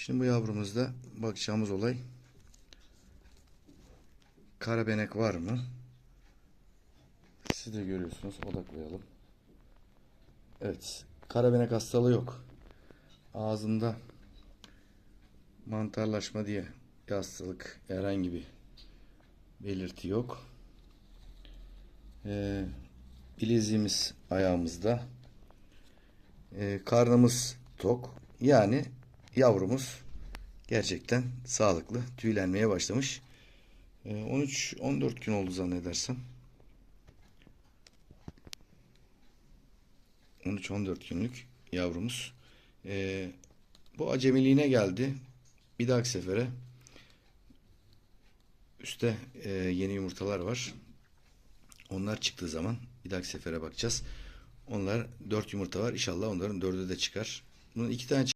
Şimdi bu yavrumuzda bakacağımız olay karabenek var mı? Siz de görüyorsunuz. Odaklayalım. Evet. Karabenek hastalığı yok. Ağzında mantarlaşma diye bir hastalık herhangi bir belirti yok. Ee, bileziğimiz ayağımızda. Ee, karnımız tok. Yani yavrumuz gerçekten sağlıklı. Tüylenmeye başlamış. Ee, 13-14 gün oldu zannedersem. 13-14 günlük yavrumuz. Ee, bu acemiliğine geldi. Bir dahaki sefere üstte e, yeni yumurtalar var. Onlar çıktığı zaman bir dahaki sefere bakacağız. Onlar dört yumurta var. İnşallah onların dördü de çıkar. Bunun iki tane